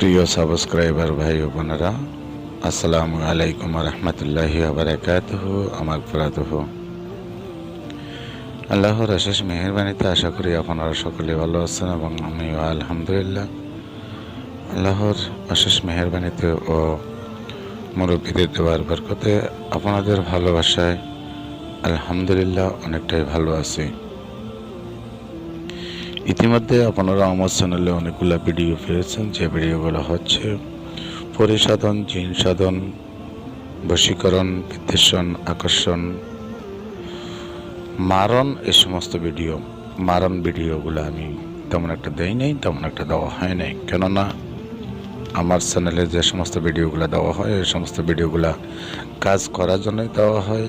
প্রিয় সাবস্ক্রাইবার ভাই বোনেরা, আসসালামু আলাইকুম রহমতুল্লাহি আবরাকাত আমার প্রাতহ আল্লাহর অশেষ মেহরবানিতে আশা করি আপনারা সকলে ভালো আছেন এবং আমিও আলহামদুলিল্লাহ। আল্লাহর অশেষ মেহরবানিতে ও মুরব্বীদের দেওয়ার বরকতে আপনাদের ভালোবাসায় আলহামদুলিল্লাহ অনেকটাই ভালো আছি। ইতিমধ্যে আপনারা আমার চ্যানেলে অনেকগুলো ভিডিও পেয়েছেন। যে ভিডিওগুলো হচ্ছে পরিসাধন জিন সাধন, বশীকরণ, বিদ্বেষণ, আকর্ষণ, মারণ, এ সমস্ত ভিডিও। মারণ ভিডিওগুলো আমি তেমন একটা দেই নাই, তেমন একটা দেওয়া হয় নাই। কেননা আমার চ্যানেলে যে সমস্ত ভিডিওগুলো দেওয়া হয় এই সমস্ত ভিডিওগুলো কাজ করার জন্যই দেওয়া হয়,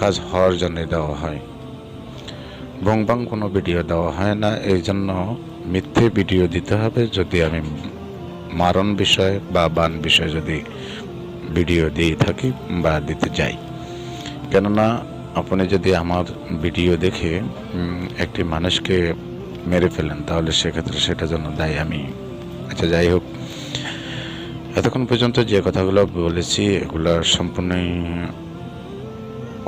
কাজ হওয়ার জন্যই দেওয়া হয়। বংবাং কোনো ভিডিও দেওয়া হয় না। এই জন্য মিথ্যে ভিডিও দিতে হবে। যদি আমি মারণ বিষয় বা বান বিষয়ে যদি ভিডিও দিয়ে থাকি বা দিতে যাই। কেননা আপনি যদি আমার ভিডিও দেখে একটি মানুষকে মেরে ফেলেন, তাহলে সেক্ষেত্রে সেটার জন্য দায়ী আমি। আচ্ছা যাই হোক। এতক্ষণ পর্যন্ত যে কথাগুলো বলেছি, এগুলো সম্পূর্ণই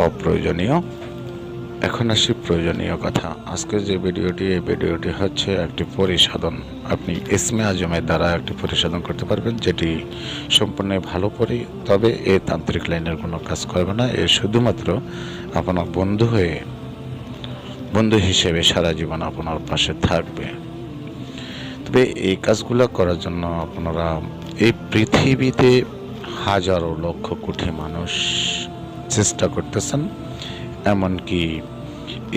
অপ্রয়োজনীয়। এখন আসি প্রয়োজনীয় কথা। আজকে যে ভিডিওটি, এই ভিডিওটি হচ্ছে একটি পরিসাধন। আপনি ইসমে আজমের দ্বারা একটি পরিসাধন করতে পারবেন, যেটি সম্পূর্ণ ভালো পরি, তবে এ তান্ত্রিক লাইনের কোনো কাজ করবে না। এ শুধুমাত্র আপনার বন্ধু হয়ে, বন্ধু হিসেবে সারা জীবন আপনার পাশে থাকবে। তবে এই কাজগুলো করার জন্য আপনারা এই পৃথিবীতে হাজারো লক্ষ কোটি মানুষ চেষ্টা করতেছেন। এমনকি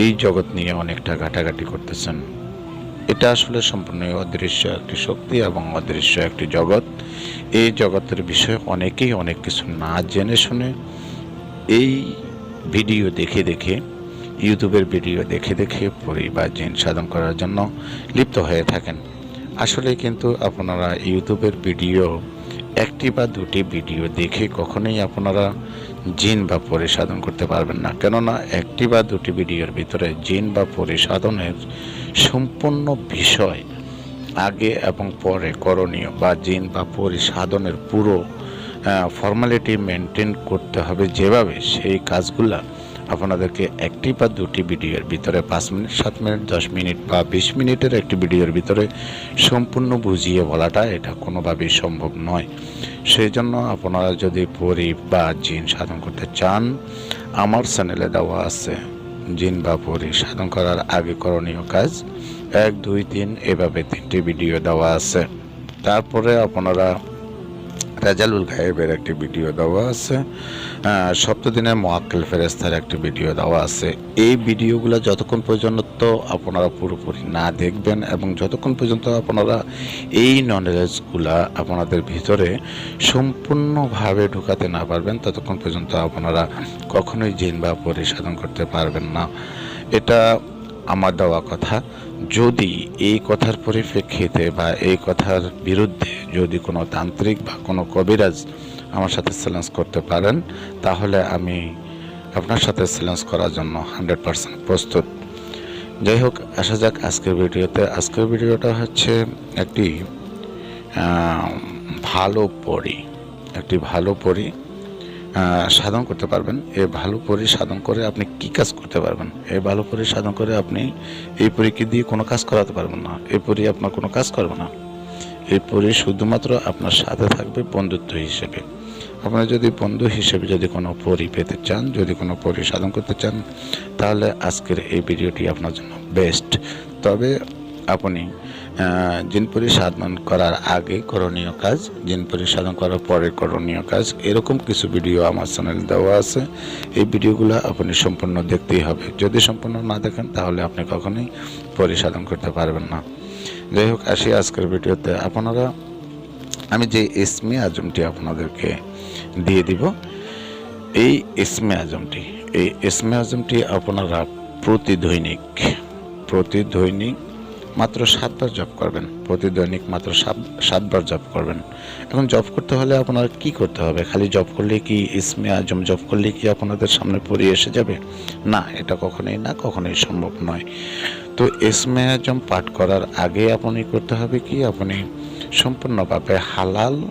এই জগৎ নিয়ে অনেকটা ঘাটাঘাটি করতেছেন। এটা আসলে সম্পূর্ণ অদৃশ্য একটি শক্তি এবং অদৃশ্য একটি জগৎ। এই জগতের বিষয়ে অনেকেই অনেক কিছু না জেনে শুনে এই ভিডিও দেখে দেখে, ইউটিউবের ভিডিও দেখে দেখে পরি বা জিন সাধন করার জন্য লিপ্ত হয়ে থাকেন। আসলে কিন্তু আপনারা ইউটিউবের ভিডিও একটি বা দুটি ভিডিও দেখে কখনোই আপনারা জিন বা পরিসাধন করতে পারবেন না। কেননা একটি বা দুটি ভিডিওর ভিতরে জিন বা পরিসাধনের সম্পূর্ণ বিষয় আগে এবং পরে করণীয় বা জিন বা পরিসাধনের পুরো ফর্মালিটি মেনটেন করতে হবে যেভাবে সেই কাজগুলা আপনাদেরকে একটি বা দুটি ভিডিওর ভিতরে পাঁচ মিনিট, সাত মিনিট, দশ মিনিট বা বিশ মিনিটের একটি ভিডিওর ভিতরে সম্পূর্ণ বুঝিয়ে বলাটা এটা কোনোভাবেই সম্ভব নয়। সেই জন্য আপনারা যদি পরি বা জিন সাধন করতে চান, আমার চ্যানেলে দেওয়া আছে জিন বা পরি সাধন করার আগে করণীয় কাজ। এক, দুই, তিন, এভাবে তিনটি ভিডিও দেওয়া আছে। তারপরে আপনারা রেজালুল গায়েবের একটি ভিডিও দেওয়া আছে। আহ, সপ্তদিনে মোয়াক্কেল ফেরেস্তার একটি ভিডিও দেওয়া আছে। এই ভিডিওগুলো যতক্ষণ পর্যন্ত আপনারা পুরোপুরি না দেখবেন এবং যতক্ষণ পর্যন্ত আপনারা এই নলেজগুলা আপনাদের ভিতরে সম্পূর্ণভাবে ঢুকাতে না পারবেন ততক্ষণ পর্যন্ত আপনারা কখনোই জিন বা পরিসাধন করতে পারবেন না। এটা আমার দেওয়া কথা। যদি এই কথার পরিপ্রেক্ষিতে বা এই কথার বিরুদ্ধে যদি কোনো তান্ত্রিক বা কোনো কবিরাজ আমার সাথে চ্যালেঞ্জ করতে পারেন তাহলে আমি আপনার সাথে চ্যালেঞ্জ করার জন্য হান্ড্রেড পার্সেন্ট প্রস্তুত। যাই হোক আসা যাক আজকের ভিডিওতে। আজকের ভিডিওটা হচ্ছে একটি ভালো পড়ি একটি ভালো আহ, সাধন করতে পারবেন। এ ভালো পরি সাধন করে আপনি কি কাজ করতে পারবেন? এই ভালো পরি সাধন করে আপনি এই পরীকে দিয়ে কোনো কাজ করাতে পারবেন না। এই পরি আপনার কোনো কাজ করবে না। এই পরি শুধুমাত্র আপনার সাথে থাকবে বন্ধুত্ব হিসেবে। আপনারা যদি বন্ধু হিসেবে যদি কোনো পরি পেতে চান, যদি কোনো পরি সাধন করতে চান, তাহলে আজকের এই ভিডিওটি আপনার জন্য বেস্ট তবে আপনি আহ, জিনপুরি সাধন করার আগে করণীয় কাজ জিনপুরি সাধন করার পরে করণীয় কাজ এরকম কিছু ভিডিও আমার চ্যানেলে দেওয়া আছে। এই ভিডিওগুলো আপনি সম্পূর্ণ দেখতেই হবে। যদি সম্পূর্ণ না দেখেন তাহলে আপনি কখনোই পরিসাধন করতে পারবেন না। যাই হোক আসি আজকের ভিডিওতে। আপনারা আমি যে ইসমে আজমটি আপনাদেরকে দিয়ে দিব এই ইসমে আজমটি। এই ইসমে আজমটি আপনারা প্রতি দৈনিক প্রতি দৈনিক মাত্র সাতবার জব করবেন। প্রতি দৈনিক মাত্র সাত- সাতবার জব করবেন। এখন জব করতে হলে আপনার কি করতে হবে? খালি জব করলে কি ইসমে আজম জব করলে কি আপনাদের সামনে পড়ে এসে যাবে? না, এটা কখনোই না, কখনোই সম্ভব নয়। তো ইসমে আজম পাঠ করার আগে আপনি করতে হবে কি? আপনি সম্পূর্ণভাবে হালাল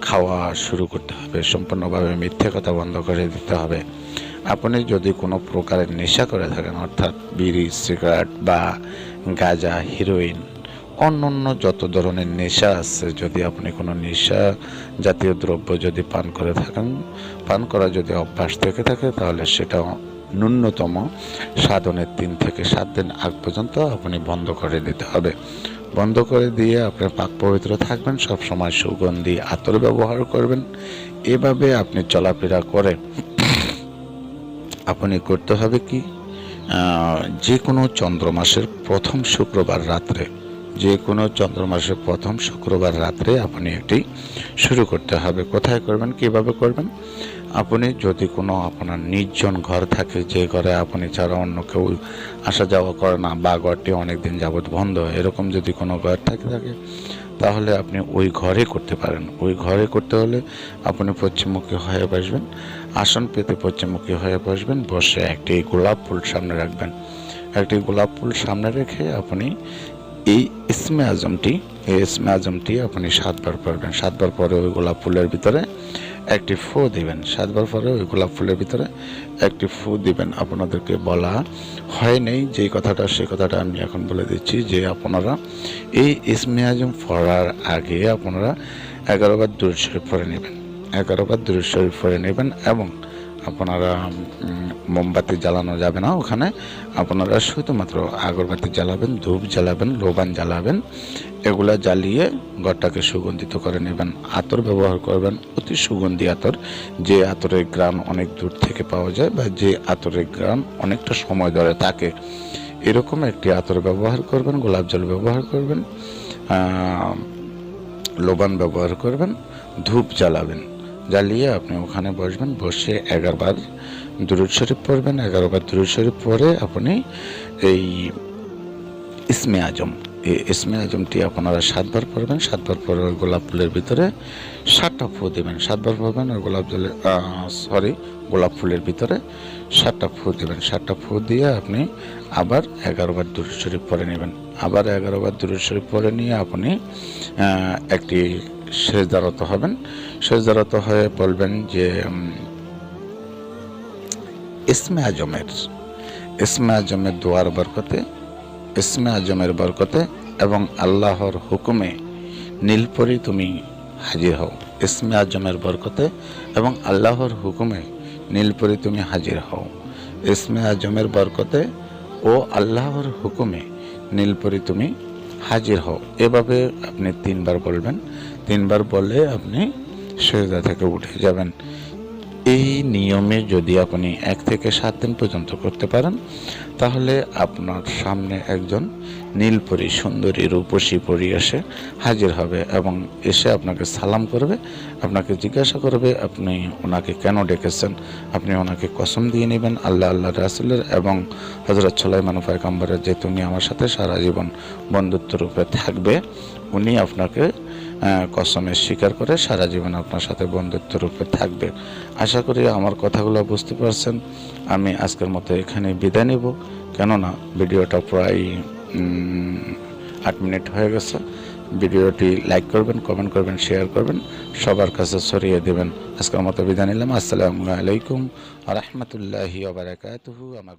খাওয়া শুরু করতে হবে। সম্পূর্ণভাবে মিথ্যে কথা বন্ধ করে দিতে হবে। আপনি যদি কোনো প্রকারের নেশা করে থাকেন, অর্থাৎ বিড়ি, সিগারেট বা গাঁজা, হিরোইন অন্য অন্য যত ধরনের নেশা আছে, যদি আপনি কোনো নেশা জাতীয় দ্রব্য যদি পান করে থাকেন, পান করা যদি অভ্যাস থেকে থাকে, তাহলে সেটা ন্যূনতম সাধনের তিন থেকে সাত দিন আগ পর্যন্ত আপনি বন্ধ করে দিতে হবে। বন্ধ করে দিয়ে আপনি পাক পবিত্র থাকবেন সব সময় সুগন্ধি, আতর ব্যবহার করবেন। এভাবে আপনি চলাফেরা করে, আপনি করতে হবে কি? যে কোনো চন্দ্র মাসের প্রথম শুক্রবার রাত্রে, যে কোনো চন্দ্র মাসের প্রথম শুক্রবার রাত্রে আপনি একটি শুরু করতে হবে। কোথায় করবেন, কীভাবে করবেন? আপনি যদি কোনো আপনার নির্জন ঘর থাকে, যে ঘরে আপনি ছাড়া অন্য কেউ আসা যাওয়া করে না, বা ঘরটি অনেক দিন যাবৎ বন্ধ, এরকম যদি কোনো ঘর থাকে থাকে তাহলে আপনি ওই ঘরে করতে পারেন। ওই ঘরে করতে হলে আপনি পশ্চিমমুখী হয়ে বসবেন। আসন পেতে পশ্চিমমুখী হয়ে বসবেন। বসে একটি গোলাপ ফুল সামনে রাখবেন। একটি গোলাপ ফুল সামনে রেখে আপনি এই ইসমে আজমটি এই ইসমে আজমটি আপনি সাতবার পড়বেন। সাতবার পরে ওই গোলাপ ফুলের ভিতরে একটি ফু দিবেন। সাতবার পরে ওই গোলাপ ফুলের ভিতরে একটি ফু দিবেন। আপনাদেরকে বলা হয় নেই যে কথাটা সেই কথাটা আমি এখন বলে দিচ্ছি যে আপনারা এই ইসমে আজম পড়ার আগে আপনারা এগারোবার দূর শরীফ পড়ে নেবেন। এগারোবার দূর শরীফ পড়ে নেবেন এবং আপনারা মোমবাতি জ্বালানো যাবে না ওখানে। আপনারা শুধুমাত্র আগরবাতি জ্বালাবেন, ধূপ জ্বালাবেন, লোবান জ্বালাবেন। এগুলা জ্বালিয়ে ঘরটাকে সুগন্ধিত করে নেবেন। আতর ব্যবহার করবেন, অতি সুগন্ধি আতর। যে আতরের গ্রাম অনেক দূর থেকে পাওয়া যায় বা যে আতরের গ্রাম অনেকটা সময় ধরে থাকে। এরকম একটি আতর ব্যবহার করবেন, গোলাপ জল ব্যবহার করবেন লোবান ব্যবহার করবেন, ধূপ জ্বালাবেন। জ্বালিয়ে আপনি ওখানে বসবেন, বসে এগারোবার দুরুদ শরীফ পড়বেন এগারোবার দুরুদ শরীফ পরে আপনি এই ইসমে আজম, এই ইসমে আজমটি আপনারা সাতবার পড়বেন, সাতবার পরে ওই গোলাপ ফুলের ভিতরে সাতটা ফু দেবেন, সাতবার পড়বেন আর গোলাপ জলে সরি গোলাপ ফুলের ভিতরে সাতটা ফু দেবেন, সাতটা ফু দিয়ে আপনি আবার এগারোবার দুরুদ শরীফ পরে নেবেন। আবার এগারোবার দুরুদ শরীফ পরে নিয়ে আপনি একটি সেজদারত হবেন। সেজদারত হয়ে বলবেন যে ইসমে আজমের ইসমে আজমের দোয়ার বরকতে, ইসমে আজমের বরকতে এবং আল্লাহর হুকুমে নীলপরি তুমি হাজির হও। ইসমে আজমের বরকতে এবং আল্লাহর হুকুমে নীলপরি তুমি হাজির হও। ইসমে আজমের বরকতে ও আল্লাহর হুকুমে নীলপরি তুমি হাজির হও। এভাবে আপনি তিনবার বলবেন। তিনবার বলে আপনি সেজদা থেকে উঠে যাবেন। এই নিয়মে যদি আপনি এক থেকে সাত দিন পর্যন্ত করতে পারেন, তাহলে আপনার সামনে একজন নীলপরি সুন্দরী রূপসী পরি এসে হাজির হবে এবং এসে আপনাকে সালাম করবে, আপনাকে জিজ্ঞাসা করবে, আপনি ওনাকে কেন ডেকেছেন? আপনি ওনাকে কসম দিয়ে নেবেন আল্লাহ আল্লাহ রাসুলের এবং হজরত সোলাইমান পয়গম্বরের যে তুমি আমার সাথে সারা জীবন বন্ধুত্ব রূপে থাকবে, উনি আপনাকে কসমের স্বীকার করে সারা জীবন আপনার সাথে বন্ধুত্ব রূপে থাকবে। আশা করি আমার কথাগুলো বুঝতে পারছেন। আমি আজকের মতো এখানে বিদায় নেব। কেননা ভিডিওটা প্রায় আট মিনিট হয়ে গেছে। ভিডিওটি লাইক করবেন, কমেন্ট করবেন, শেয়ার করবেন। সবার কাছে ছড়িয়ে দেবেন। আজকের মতো বিদায় নিলাম। আসসালামু আলাইকুম রহমতুল্লাহি আমার